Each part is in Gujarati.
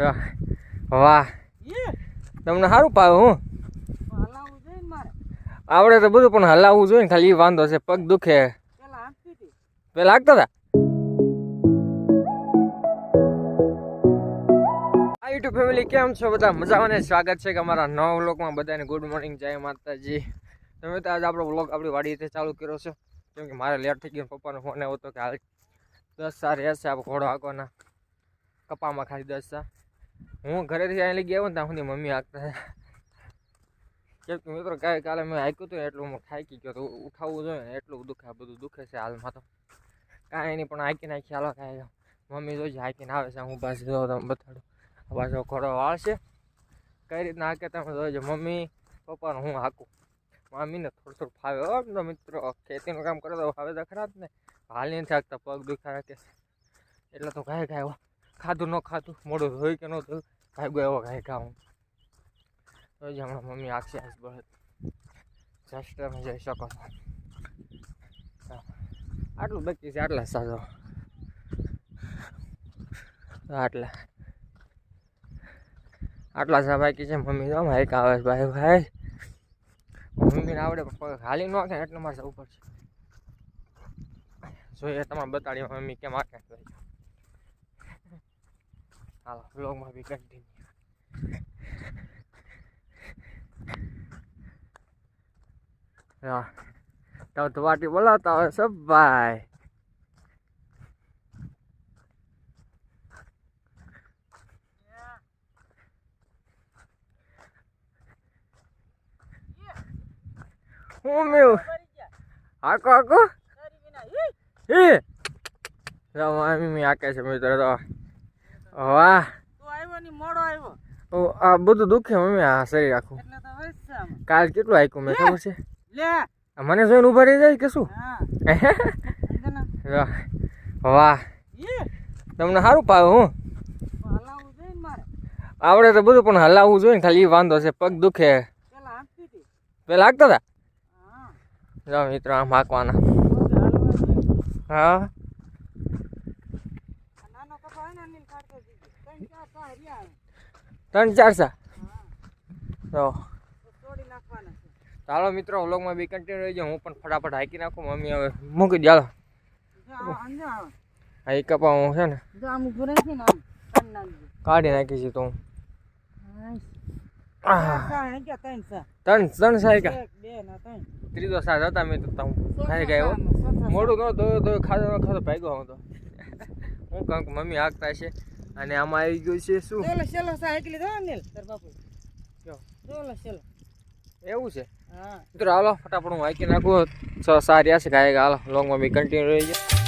વાહ વાહ. તમને સારું પાવે હું? આવડે તો બધું પણ હલાવવું જોઈએ ને ખાલી વાંધો છે પગ દુખે. પેલા લાગતા હતા. આ યુટ્યુબ ફેમિલી કેમ છો બધા? મજામાં સ્વાગત છે કે અમારા નવા વ્લોગમાં બધાને. ગુડ મોર્નિંગ જય માતાજી. તમે તો આજે આપણો વ્લોગ આપણી વાડીથી ચાલુ કર્યો છે. કેમ કે મારે લેટ થઈ ગયો પપ્પાનો ફોન આવ્યો હતો કે હાલ દસ સારી હશે આપણે ઘોડો હાંકવાના કપામાં ખાધી દસ હું ઘરેથી અહીં લઈ ગયા ને ત્યાં સુધી મમ્મી હાંકતા કેમ મિત્રો કાંઈ કાલે મેં હાંક્યું હતું એટલું હું થાકી ગયો તો ઉઠાવવું જોઈએ ને એટલું દુખે બધું દુખે છે હાલમાં તો. કાંઈ નહીં, પણ હાંકી નાખી, હાલો, કાંઈ મમ્મી જોઈ હાંકીને આવે છે, હું પાસે જો તમે બતાડું. પાછો ઘોડો વાળશે. કઈ રીતના હાંકે તમે જોઈજો મમ્મી, પપ્પાનું હું હાંકું. મમ્મીને થોડું થોડું ફાવે, હો તો મિત્રો. ખેતીનું કામ કરો તો ફાવે તો ખરા જ ને. હાલ નથી થાકતા, પગ દુખા રાખે એટલે તો કાંઈ કાંઈ ખાધું, ન ખાધું, મોડું ધોઈ કે ન થયું કાંઈ ગયો કાંઈ ખાવું તો જ હમણાં મમ્મી આખી આસ બળદ જસ્ટ તમે જઈ શકો છો. આટલું બાકી છે, આટલા સાજો આટલા. આટલા સા બાકી છે, મમ્મી તો ભાઈ આવે છે, ભાઈ ભાઈ. મમ્મીને આવડે, પણ ખાલી ન નાખે એટલે મારે જવું પડશે જોઈએ તમારે બતાડી મમ્મી કેમ આખે હાલો બ્લોગમાં બી કન્ટિન્યુ હા તો તો વાટી બોલાવતા હોય સબ ભાઈ હું મેં હાકો હાકો હે મામી મેં આકે છે મિત્ર તો વાહ. આ બધું દુખે મમ્મી આ શરીર આખું. કાલ કેટલું આયકું મેં ખબર છે? મને જોઈને ઊભા રહી જાય કે શું? વાહ. તમને સારું પાવે હું? આવડે તો બધું પણ હલાવવું જોઈએ ને ખાલી વાંધો છે પગ દુખે. પેલા લાગતા હતા. મિત્રો આમ હાંકવાના. હા. ત્રણ ચાર સા. તો. ચાલો મિત્રો વ્લોગમાં બી કન્ટિન્યુ રહીજો. હું પણ ફટાફટ હાકી નાખું. મમ્મી હવે મૂકી દે. ચાલો હા એ કપા હું છે ને કાઢી નાખી છે તો હું. ત્રણ ત્રણ સાઈ કા ત્રીજો સાત હતા મેં તો હું ખાઈ ગયો. મોડું ન તો ખાધો ખાધો ભાગ્યો હું તો. હું કહું મમ્મી હાંકતા છે અને આમાં આવી ગયું છે શું? કયો? એવું છે? હા. મિત્રો હાલો ફટાફટ હું હાકી નાખું. છ હશે ગાય હાલો લોંગમાં બી કન્ટિન્યુ રહી જાય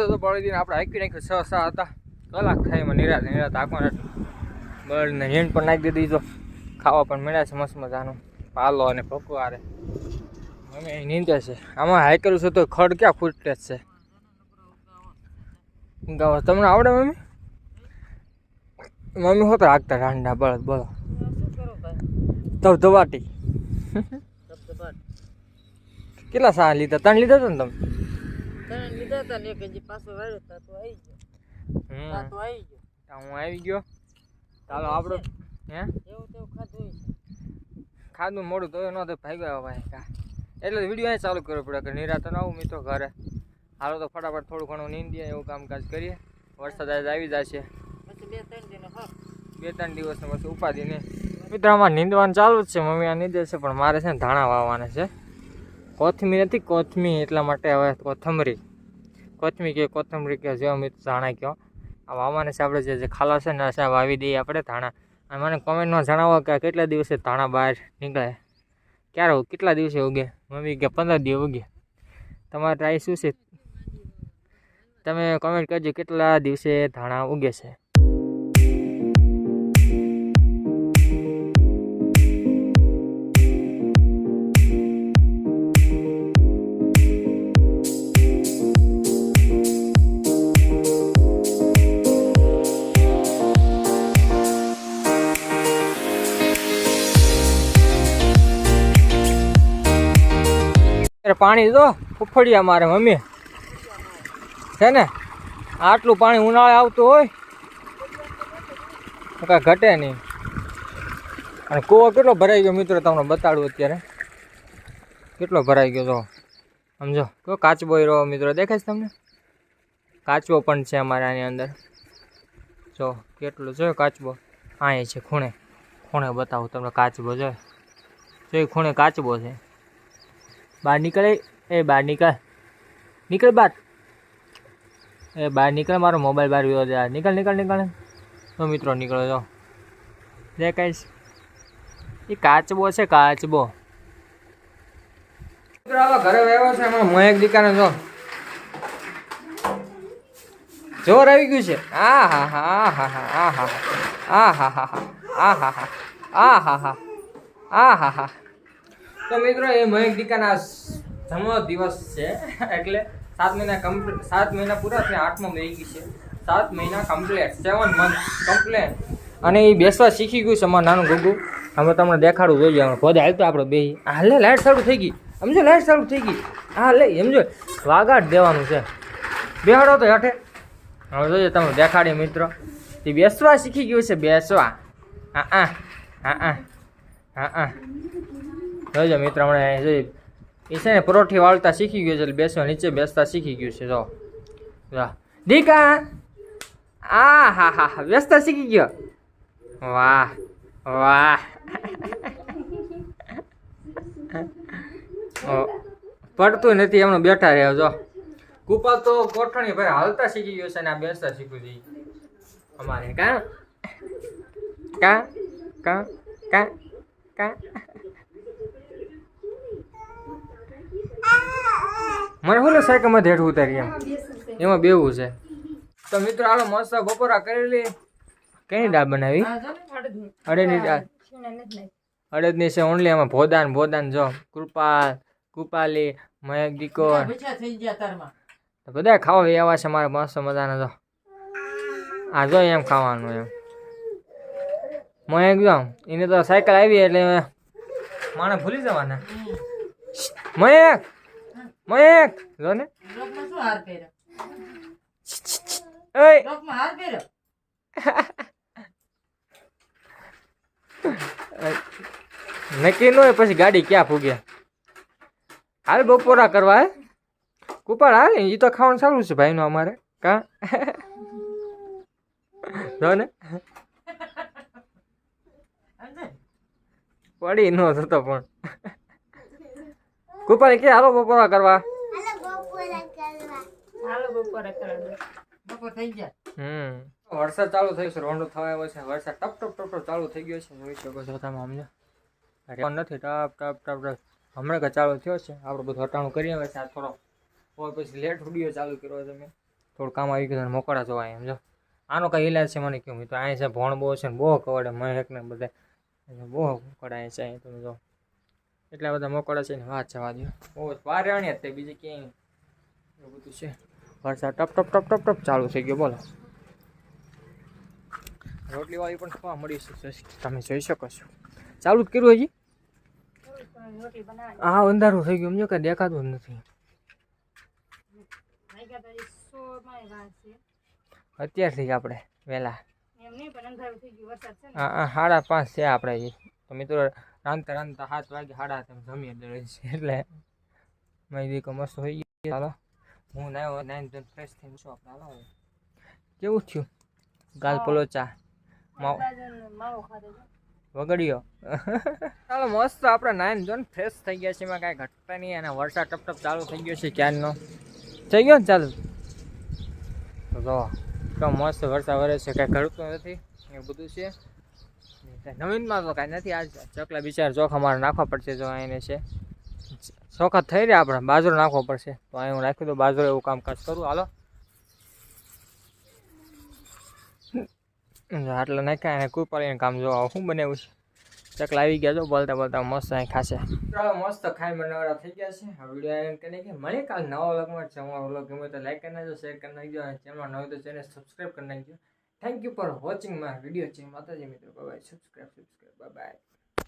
હાલો મસ્ત બળી દીને આપણે હાકી નાખ્યું છ સા હતા. કલાક થાય એમાં નિરાશ નિરાશ હાંકવાના બળને હેન્ડ પણ નાખી દીધી તો ખાવા પણ મળ્યા છે મસ્ત મજાનું. પાલો અને ભકવારે અમે અહીં નીંદે છે. આમાં હાઈ કરું છે તો ખડ ક્યાં ફૂટે છે? તમને આવડે મમ્મી? મમ્મી હોત રાખતા રાંડા બળદ બોલો ધબધબાટી કેટલા સા લીધા? ત્રણ લીધા હતા ને તમે? હમ. આ હું આવી ગયો? ચાલો આપણો હે? ખાધું મોડું તો ન તો ભાગ્યો ભાઈ કા. એટલે વીડિયો અહીં ચાલુ કરવો પડે કે નિરાત ન આવું મિત્રો ઘરે. હાલો તો ફટાફટ થોડું ઘણું નીંદીએ એવું કામકાજ કરીએ. વરસાદ આજે આવી જશે. બે ત્રણ દિવસનો પછી ઉપાધિ નહીં. મિત્રો આમાં નીંદવાનું ચાલુ જ છે મમ્મી આ નીંદે છે પણ મારે છે ને ધાણા વાવવાના છે. કોથમી નથી કોથમી એટલા માટે હવે કોથમરી. કોથમી કે કોથમરી કે જેવા મિત્ર ધાણા કહો આ વાવાને છે આપણે જે જે ખાલા છે ને વાવી દઈએ આપણે ધાણા. અને મને કોમેન્ટમાં જણાવો કે કેટલા દિવસે ધાણા બહાર નીકળે. ક્યારે? કેટલા દિવસે ઉગે? મમ્મી કે પંદર દિવસ ઉગે. તમારે ટ્રાય શું છે? તમે કોમેન્ટ કરજો કેટલા દિવસે ધાણા ઉગે છે? પાણી તો ફૂફડિયા મારે, મમ્મી. છે ને? આટલું પાણી ઉનાળે આવતું હોય કાંઈ ઘટે નહીં. અને કૂવો કેટલો ભરાઈ ગયો મિત્રો તમને બતાડું અત્યારે? કેટલો ભરાઈ ગયો તો? સમજો. કયો કાચબો રહ્યો મિત્રો, દેખાય છે તમને? કાચબો પણ છે અમારે આની અંદર. જો, કેટલું જોયો કાચબો? અહીંયા છે ખૂણે. ખૂણે બતાવું તમને કાચબો, જો. જો એ ખૂણે કાચબો છે. બહાર નીકળે? એ, બહાર નીકળ. નીકળ બહાર એ, બહાર નીકળ, મારો મોબાઈલ બહાર ગયો છે નીકળ નીકળ નીકળ. તો મિત્રો, નીકળો છો. જે કહીશ એ કાચબો છે, કાચબો. મિત્રો આવા ઘરે આવ્યો છે જોર આવી ગયું છે. આ, હા હા હા હા આ હા આ, હા હા. આ હા હા. આ, હા હા. આ, હા હા. તો મિત્રો, એ મયંક દીકાના જમો દિવસ છે. એટલે સાત મહિના કમ્પ્લીટ સાત મહિના પૂરા થયા, આઠમો બેગી છે. સાત મહિના કમ્પ્લીટ સેવન મંથ કમ્પ્લીટ અને એ બેસવા શીખી ગયું છે અમારું નાનું ગુગુ. અમે તમને દેખાડું જોઈએ અમે પદ હાલતો આપણે બે હાલે લાઇટ ચાલુ થઈ ગઈ. સમજો લાઇટ ચાલુ થઈ ગઈ. હા લે સમજો વાગાટ દેવાનું છે. બેહાડો તો હેઠે. હવે જોઈએ તમે દેખાડીએ મિત્રો. તે બેસવા શીખી ગયું છે, બેસવા. હા હા. હા હા. હા હા. જોજો મિત્રો, હમણાં એ છે ને પરોઠી વાળતા શીખી ગયું છે, એટલે બેસવા નીચે બેસતા શીખી ગયું છે, જો. દીકા! આ હા હા હા બેસતા શીખી ગયો. વાહ વાહ. પડતું નથી એમનું બેઠા રહ્યા, જો. કુપા તો કોઠણી ભાઈ હાલતા શીખી ગયો છે ને આ બેસતા શીખવું જોઈએ અમારે કા? કા? કા? કા? કા? મને શું સાયકલમાં ધેડ ઉતારી એમ? એમાં બેવું છે. તો મિત્રો હાલો મસ્ત બપોરા કરેલી. કેની દાળ બનાવી? અડદની દાળ. અડદની છે ઓનલી એમાં ભોદાન ભોદાન જો. કૃપાલ કૃપાલી મયક દીકોર. બધા ખાવા એવા છે મારા મસ્ત મજાના જો. આ જો એમ ખાવાનું એમ. મયક જો એને તો સાયકલ આવી એટલે માણે ભૂલી જવાના. મયક! મયક જો ને. ઓય. નક્કી ન હોય પછી ગાડી ક્યાં ફૂગે? હાલ બપોરા કરવા હે? કુપાળ હાલ એ તો ખાવાનું સારું છે ભાઈનું અમારે. કા? જો ને. પડી ન થતો પણ. કુપાળ કે હાલો બપોરા કરવા. હમ. વરસાદ ચાલુ થયો છે રોંડો થવા આવ્યો છે. વરસાદ ટપ ટપ ટપ ટપ ચાલુ થઈ ગયો છે. જોઈ શકો છો તમે પણ નથી? ટપ ટપ ટપ ટપ. હમણાં કે ચાલુ થયો છે? આપણે બધું હટાણું કરીએ છે. આ થોડો હોય પછી લેટ વીડિયો ચાલુ કર્યો છે મેં. થોડું કામ આવી ગયું મોકળા જોવા એમ જો. આનો કઈ ઇલાજ છે મને કહ્યું તો અહીંયા છે ભણ બહુ છે ને બહુ કવડે મહેક ને બધા. બહુ કડાય છે અહીં તમે જો. એટલા બધા મોકળા છે ને વાત જવા દો બહુ વાર બીજી તે બીજે ક્યાંય એવું બધું છે. વરસાદ ટપ ટપ ટપ ટપ ટપ ચાલુ થઈ ગયો બોલો. રોટલી વાળી પણ ખાવા મળી છે તમે જોઈ શકો છો. ચાલુ જ કર્યું હજી? હા અંધારું થઈ ગયું. સમજો કે દેખાતું નથી. અત્યારથી આપણે વહેલા હા હા સાડા પાંચ છે આપણે તો મિત્રો રાંધતા રાંધતા સાત વાગે સાડા તમે જમીએ છે એટલે મારી દીકો મસ્ત હોઈ ગયો. ચાલો હું નાયો નાઈન ધોઈને ફ્રેશ થઈને શું આપણે. હાલો કેવું થયું? ગાલ પલોચા માવ. વગડ્યો. ચાલો મસ્ત આપણે નાઈન જોન ફ્રેશ થઈ ગયા છે એમાં કાંઈ ઘટતા નહીં. અને વરસાદ ટપ ટપ ચાલુ થઈ ગયો છે ક્યારનો. થઈ ગયો ને ચાલુ? તો જો મસ્ત વરસાદ વરે છે કાંઈ ઘડતું નથી. એવું બધું છે. નવીનમાં તો કાંઈ નથી આજ ચકલા બિચારા ચોખા મારે નાખવા પડશે જો એને છે. ચોખા થઈ રહ્યા આપણે. બાજરો નાખવો પડશે. તો અહીં હું નાખી દઉં. બાજરો એવું કામકાજ કરું. હાલો. આટલા નાખ્યા એને કોઈ પાડીને કામ જોવા શું બનાવ્યું છે? ચકલા આવી ગયા જો. બોલતા બોલતા મસ્ત અહીં ખાશે. ચાલો, મસ્ત ખાઈ બનાવડા થઈ ગયા છે. વીડિયો એન્ડ કરીને કે મળે કાલ નવા વ્લોગમાં છે અમારો વ્લોગ ગમે તો લાઈક કરી નાખજો શેર કરી નાખજો અને ચેનલ નવી તો ચેનલ સબસ્ક્રાઈબ કરી નાખજો. Thank you for watching my video છે માતાજી મિત્રો બાય સબસ્ક્રાઈબ સબસ્ક્રાઈબ બાય